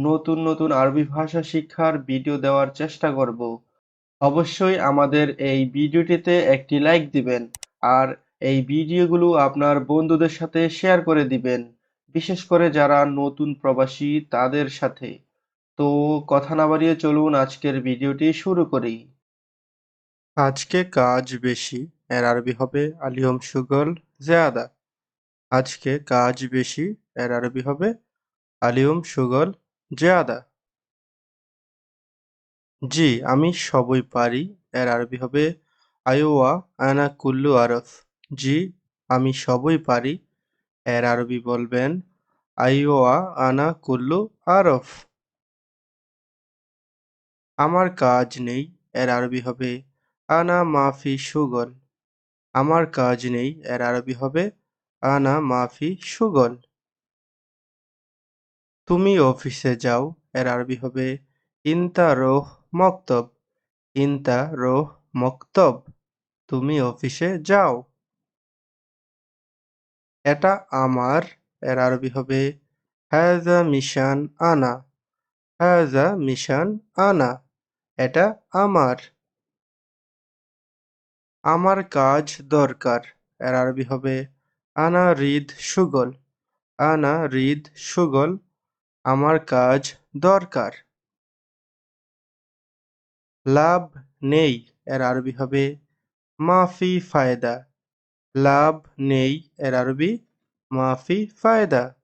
নতুন নতুন আরবি ভাষা শিক্ষার ভিডিও দেওয়ার চেষ্টা করব। অবশ্যই আমাদের এই ভিডিওটিতে একটি লাইক দিবেন আর এই ভিডিওগুলো আপনার বন্ধুদের সাথে শেয়ার করে দিবেন, বিশেষ করে যারা নতুন প্রবাসী তাদের সাথে। তো কথা না বাড়িয়ে চলুন আজকের ভিডিওটি শুরু করি। আজকে কাজ বেশি, এর আরবি হবে আলিয়ম সুগল জিয়াদা। আজকে কাজ বেশি, এর আরবি হবে আলিয়ম সুগল জিয়াদা জি, আমি সবই পারি। এর আরবি হবে আইওয়া আনা কুল্লু আরফ। জি, আমি সবই পারি। এর আরবি বলবেন আইওয়া আনা কুল্লু আরফ। আমার কাজ নেই। এর আরবি হবে আনা মাফি সুগল আমার কাজ নেই। এর আরবি হবে আনা মাফি সুগল তুমি অফিসে যাও, এর আরবি হবে ইনতা রোহ মক্তব ইনতা রোহ মক্তব তুমি অফিসে যাও। এটা আমার, এর আরবি হবে হ্যাজা মিশান আনা। হ্যাজা মিশান আনা, এটা আমার। আমার কাজ দরকার, এর আরবি হবে আনা রিদ সুগল। আনা রিদ সুগল আমার কাজ দরকার। লাভ নেই, এর আরবি হবে মাফি ফায়দা। লাভ নেই, এর আরবি মাফি ফায়দা।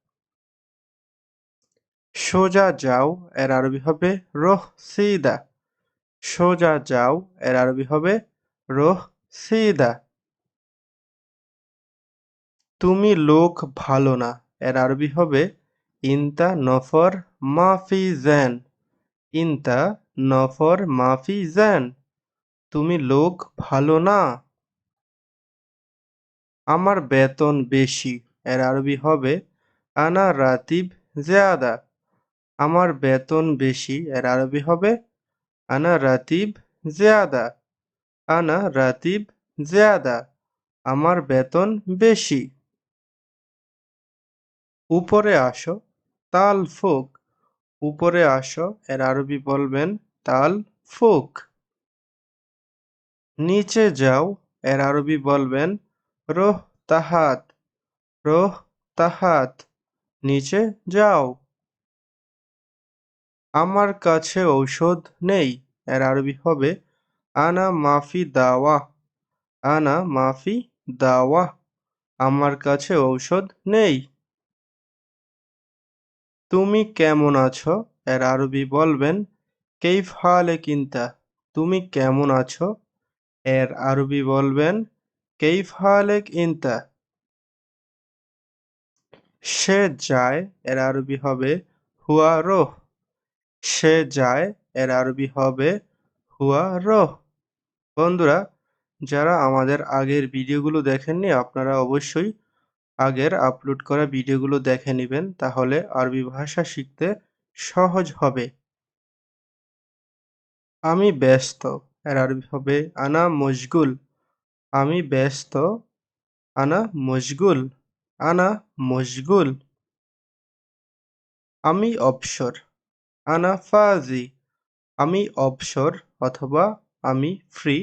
সোজা যাও, এর আরবি হবে রোহ সিদা। সোজা যাও, এর আরবি হবে রোহ সিদা। তুমি লোক ভালো না, এর আরবি হবে ইনতা নফর মাফি জ্যান ইনতা নফর মাফি জ্যান তুমি লোক ভালো না। আমার বেতন বেশি, এর আরবি হবে আনা রাতিব জেয়াদা। আমার বেতন বেশি, এর আরবি হবে আনা রাতিব জেয়াদা। আনা রাতিব জেয়াদা, আমার বেতন বেশি। উপরে আসো। তাল ফুক। উপরে আসো, এর আরবি বলবেন তাল ফুক। নিচে যাও, এর আরবি বলবেন রোহ তাহাত। রোহ তাহাত, নিচে যাও। আমার কাছে ঔষধ নেই, এর আরবি হবে আনা মাফি দাওয়া। আনা মাফি দাওয়া। আমার কাছে ঔষধ নেই। তুমি কেমন আছো? এর আরবি বলবেন, কেইফ হালে কিন্তা? তুমি কেমন আছো? এর আরবি বলবেন, কেইফ হালেক ইনতা সে যায়, এর আরবি হবে, হুয়া রোহ। সে যায়, এর আরবি হবে, হুয়া রোহ। বন্ধুরা, যারা আমাদের আগের ভিডিওগুলো দেখেননি, আপনারা অবশ্যই আগের আপলোড করা ভিডিওগুলো দেখে নেবেন, তাহলে আরবি ভাষা শিখতে সহজ হবে। আমি ব্যস্ত, এর আরবি হবে আনা মশগুল। আমি ব্যস্ত, আনা মশগুল আনা মশগুল। আমি অবসর, আনা ফাজি। আমি অবসর অথবা আমি ফ্রি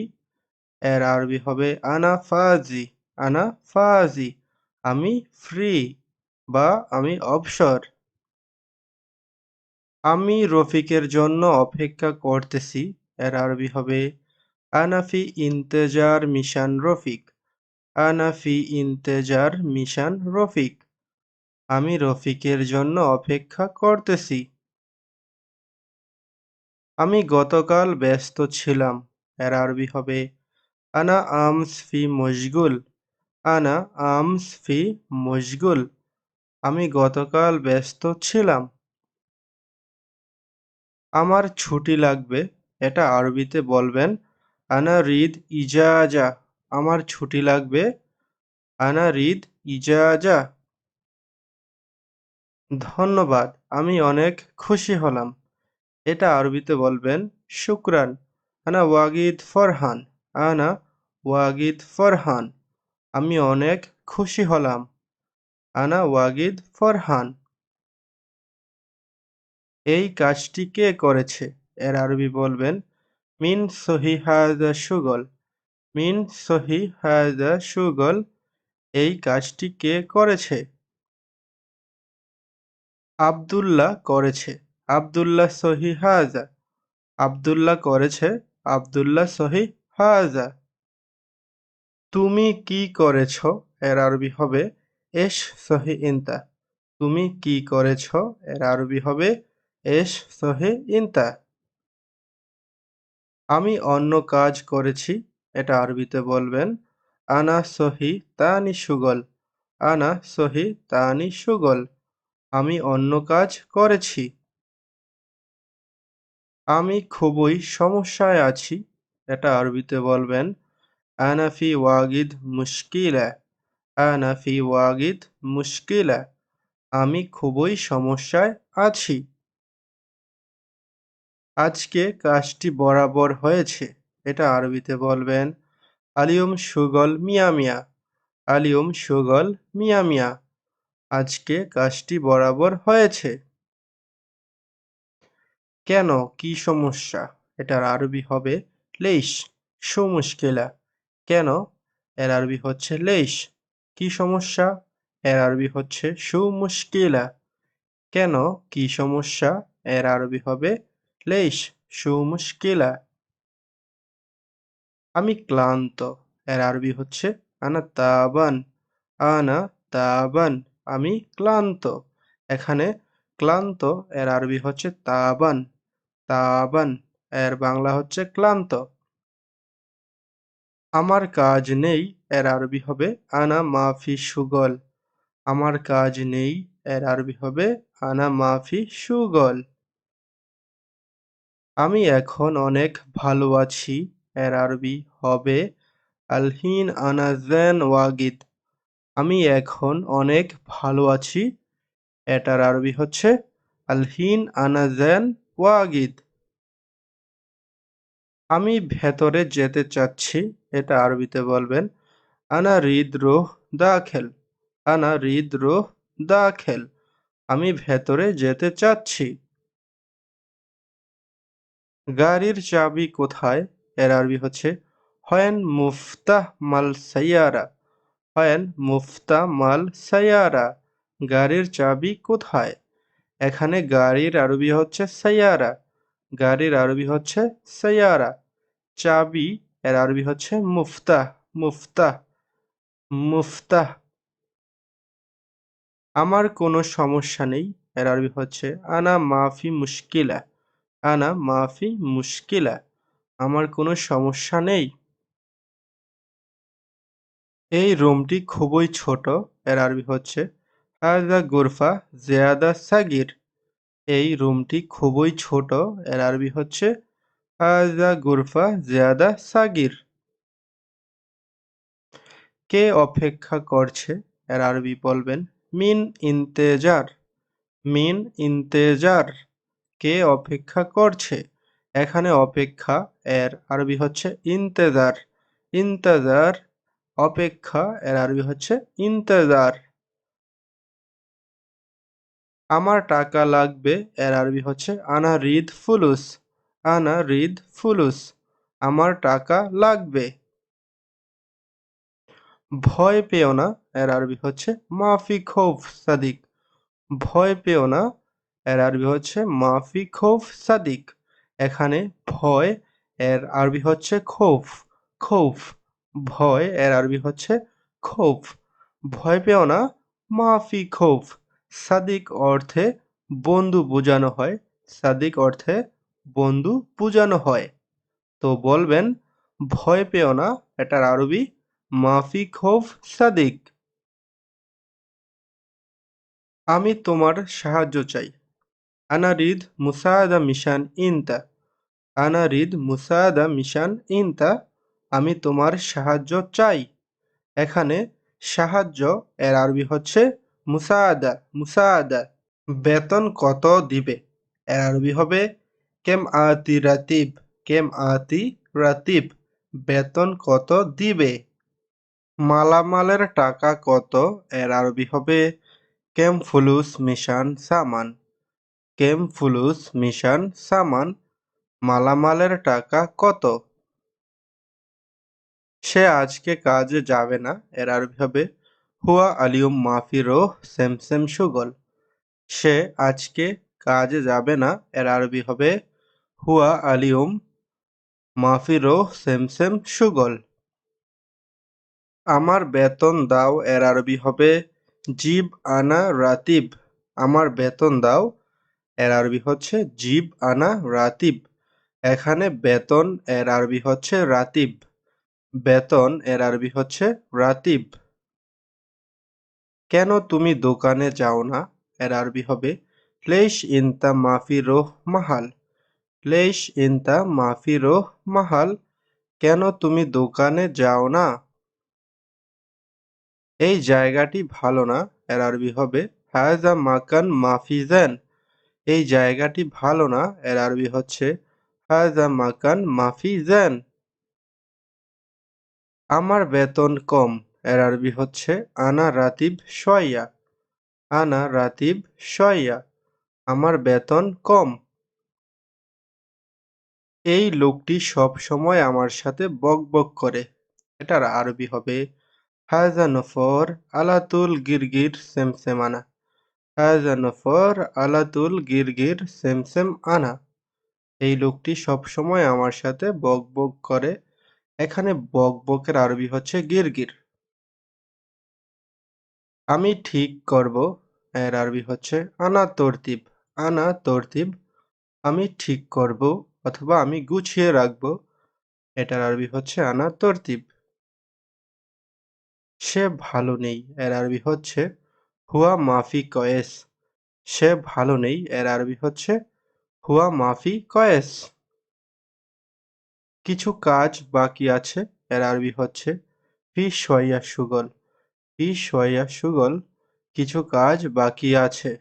এর আরবি হবে আনা ফাজি আনা ফাজি। আমি ফ্রি বা আমি অবসর আমি রফিকের জন্য অপেক্ষা করতেছি, এর আরবি হবে আনাফি ইন্তেজার মিশান রফিক। আনাফি ইন্তেজার মিশান রফিক। আমি রফিকের জন্য অপেক্ষা করতেছি। আমি গতকাল ব্যস্ত ছিলাম। এর আরবি হবে, আনা আমস ফি মশগুল। আনা আমস ফি মশগুল। আমি গতকাল ব্যস্ত ছিলাম। আমার ছুটি লাগবে, এটা আরবিতে বলবেন। আনা রিদ ইজাজা, আমার ছুটি লাগবে। আনা রিদ ইজাজা। ধন্যবাদ, আমি অনেক খুশি হলাম। এটা আরবিতে বলবেন, শুক্রান। আনা ওয়াগিদ ফরহান। আনা ওয়াগিদ ফরহান। আমি অনেক খুশি হলাম। আনা ওয়াগিদ ফরহান। এই কাজটি কে করেছে? এর আরবি বলবেন, মিন সহি হাজা সুগল। মিন সহি হাজা সুগল, এই কাজটি কে করেছে? আব্দুল্লাহ করেছে। আবদুল্লাহ সহি হাজা আব্দুল্লাহ করেছে, আবদুল্লাহ সহি হাজা তুমি কি করেছ? এর আরবি হবে, এস সহি ইনতা। তুমি কি করেছ? এর আরবি হবে, এস সহি ইনতা। আমি অন্য কাজ করেছি, এটা আরবিতে বলবেন, আনা সহি তানি সুগল। আনা সহি তানি সুগল। আমি অন্য কাজ করেছি। আমি খুবই সমস্যায় আছি, এটা আরবিতে বলবেন আনা ফি ওয়াগিদ মুশকিলা আনা ফি ওয়াগিদ মুশকিলা আমি খুবই সমস্যায় আছি। আজকে কাজটি বরাবর হয়েছে। এটা আরবিতে বলবেন, আলিয়ম সুগল মিয়া মিয়া। আলিয়ম সুগল মিয়া মিয়া। আজকে কাজটি বরাবর হয়েছে। কেন? কি সমস্যা? এটার আরবি হবে লেইশ সুমুশকিলা। কেন? এর আরবি হচ্ছে লেইশ। কি সমস্যা? এর আরবি হচ্ছে সুমুশকিলা। কেন? কি সমস্যা? এর আরবি হবে লেইশ, সুমুশকিলা। আমি ক্লান্ত। এর আরবি হচ্ছে আনা তাবান আনা তাবান আমি ক্লান্ত। এখানে ক্লান্ত, এর আরবি হচ্ছে তাবান। তাবান। এর বাংলা হচ্ছে ক্লান্ত। আমার কাজ নেই, এর আরবি হবে আনা মাফি সুগল। আমার কাজ নেই, এর আরবি হবে আনা মাফি সুগল। আমি এখন অনেক ভালো আছি, এর আরবি হবে আলহিন আনা জেন ওয়াগিদ। আমি এখন অনেক ভালো আছি, এটার আরবি হচ্ছে আলহিন আনা জেন ওয়াগিদ। আমি ভেতরে যেতে চাচ্ছি এটা আরবিতে বলবেন, আনা রিদ রোহ দাখেল আনা রিদ রোহ দাখেল আমি ভেতরে যেতে চাচ্ছি। গাড়ির চাবি কোথায়? এর আরবি হচ্ছে, হয়েন মুফতাহ মাল সাইয়ারা, হয়েন মুফতাহ মাল সাইয়ারা, গাড়ির চাবি কোথায়? এখানে গাড়ির আরবি হচ্ছে সাইয়ারা, গাড়ির আরবি হচ্ছে সাইয়ারা, চাবি এর আরবি হচ্ছে মুফতাহ মুফতাহ মুফতাহ আমার কোনো সমস্যা নেই, এর আরবি হচ্ছে আনা মাফি মুশকিলা, আনা মাফি মুশকিলা। আমার কোনো সমস্যা নেই। এই রুমটি খুবই ছোট, এর আরবি হচ্ছে হাজা গুরফা জিয়াদা সাগির। এই রুমটি খুবই ছোট, এর আরবি হচ্ছে হাজা গুরফা জিয়াদা সাগির। কে অপেক্ষা করছে? এর আরবি বলবেন, মিন ইন্তেজার। মিন ইন্তেজার। কে অপেক্ষা করছে? এখানে অপেক্ষা, এর আরবি হচ্ছে ইন্তেজার। ইন্তেজার, অপেক্ষা, এর আরবি হচ্ছে ইন্তেজার। আমার টাকা লাগবে, এর আরবি হচ্ছে আনা রিদ ফুলুস। আনা রিদ ফুলুস, আমার টাকা লাগবে। ভয় পেও না, এর আরবি হচ্ছে মাফি খৌফ সাদিক। ভয় পেও না, এর আরবি হচ্ছে মাফি খৌফ সাদিক। এখানে ভয়, এর আরবি হচ্ছে খৌফ খৌফ। ভয়, এর আরবি হচ্ছে খৌফ। ভয় পেও না, মাফি খৌফ। সাদিক অর্থে বন্ধু বোঝানো হয়। সাদিক অর্থে বন্ধু বোঝানো হয়। তো বলবেন, ভয় পেও না এটার আরবি মাফি খৌফ সাদিক। আমি তোমার সাহায্য চাই। আনা রিদ মুসায়াদা মিশান ইনতা। আনা রিদ মুসাদা মিশান ইনতা, আমি তোমার সাহায্য চাই। এখানে সাহায্য এর আরবি হচ্ছে মুসাদা মুসাদা। বেতন কত দিবে? এর আরবি হবে কেম আতি রাতিব? কেম আতি রাতিব? বেতন কত দিবে? মালামালের টাকা কত? এর আরবি হবে কেম ফুলুস মিশান সামান। কেম ফুলুস মিশান সামান, মালামালের টাকা কত? সে আজকে কাজে যাবে না। এর আরবি হবে, হুয়া আলিউম মাফি রোহ সেমসেম সুগল। সে আজকে কাজে যাবে না। এর আরবি হবে হুয়া আলিউম, মাফি রোহ সেমসেম, সুগল। আমার বেতন দাও এর আরবি হবে, জিব আনা রাতিব। আমার বেতন দাও এর আরবি হচ্ছে, জিব আনা রাতিব। এখানে বেতন এর আরবি হচ্ছে, রাতিব। বেতন এর আরবি হচ্ছে, রাতিব। কেন তুমি দোকানে যাও না? এর আরবি হবে লেশ ইনতা মাফি রোহ মাহাল। লেশ ইনতা মাফি রোহ মাহাল। কেন তুমি দোকানে যাও না? এই জায়গাটি ভালো না, এর আরবি হবে হায়জা মাকান মাফিজান। এই জায়গাটি ভালো না, এর আরবি হচ্ছে হায়জা মাকান মাফিজান। আমার বেতন কম, এর আরবি হচ্ছে, আনা রাতিব শয়া আনা রাতিব শয়া আমার বেতন কম। এই লোকটি সব সময় আমার সাথে বকবক করে। এটার আরবি হবে, হাজা নফর আলাতুল গিরগির সেমসেম আনা হাজা নফর আলাতুল গিরগির সেমসেম আনা এই লোকটি সব সময় আমার সাথে বকবক করে। এখানে বকবকের আরবি হচ্ছে গিরগির। আমি ঠিক করব, এর আরবি হচ্ছে আনা তরতিব আনা তরতিব আমি ঠিক করব। অথবা আমি গুছিয়ে রাখব। এটার আরবি হচ্ছে আনা তরতিব। সে ভালো নেই, এর আরবি হচ্ছে হুয়া মাফি কয়েস। সে ভালো নেই, এর আরবি হচ্ছে হুয়া মাফি কয়েস। কিছু কাজ বাকি আছে, এর আরবি হচ্ছে ফি শয়া সুগল। ফি শয়া সুগল, কিছু কাজ বাকি আছে।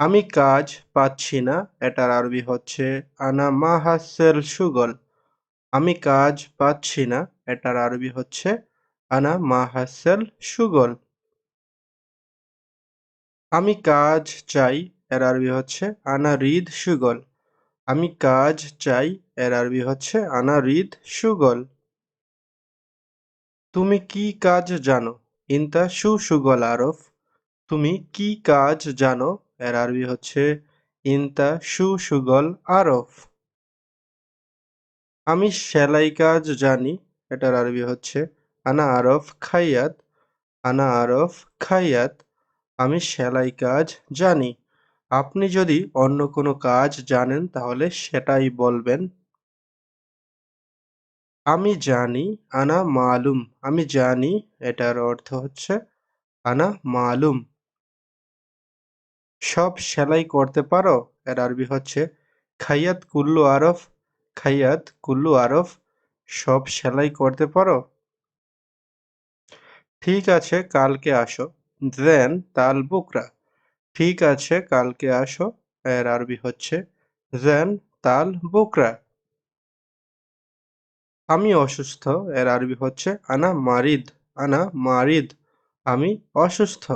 আমি কাজ পাচ্ছি না, এটার আরবি হচ্ছে আনা মাহাসেল সুগল। আমি কাজ পাচ্ছি না, এটার আরবি হচ্ছে আনা মাহাসেল সুগল। আমি কাজ চাই, এর আরবি হচ্ছে আনা রিদ সুগল। আমি কাজ চাই, এর আরবি হচ্ছে আনা রিদ সুগল। তুমি কি কাজ জানো? ইনতা সু সুগল আরফ। তুমি কি কাজ জানো? এর আরবি হচ্ছে ইনতা সু সুগল আরফ। আমি সেলাই কাজ জানি, এটার আরবি হচ্ছে আনা আরফ খাইয়াত, আনা আরফ খাইয়াত, আমি সেলাই কাজ জানি। আপনি যদি অন্য কোনো কাজ জানেন তাহলে সেটাই বলবেন। আমি জানি, আনা মালুম, আমি জানি, এটার অর্থ হচ্ছে আনা মালুম। সব সেলাই করতে পারো? এর আরবি হচ্ছে, খাইয়াত কুল্লু আরফ, খাইয়াত কুল্লু আরফ, সব সেলাই করতে পারো? ঠিক আছে, কালকে আসো। দেন তাল বুকরা। ঠিক আছে, কালকে আসো। এর আরবি হচ্ছে, দেন তাল বুকরা। আমি অসুস্থ। এর আরবি হচ্ছে, আনা মারিদ। আনা মারিদ। আমি অসুস্থ।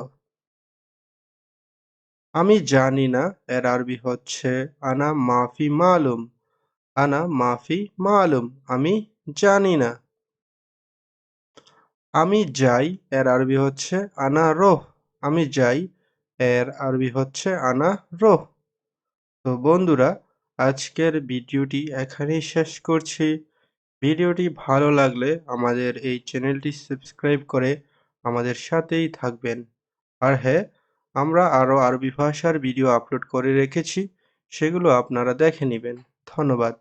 আমি জানি না, এর আরবি হচ্ছে, আনা মাফি মালুম, আনা মাফি মালুম, আমি জানি না। আমি যাই, এর আরবি হচ্ছে, আনা রোহ, আমি যাই, এর আরবি হচ্ছে, আনা রোহ। তো বন্ধুরা, আজকের ভিডিওটি এখানেই শেষ করছি। ভিডিওটি ভালো লাগলে আমাদের এই চ্যানেলটি সাবস্ক্রাইব করে আমাদের সাথেই থাকবেন। আর হ্যাঁ আমরা আরও আরবি ভাষার ভিডিও আপলোড করে রেখেছি সেগুলো আপনারা দেখে নেবেন। ধন্যবাদ।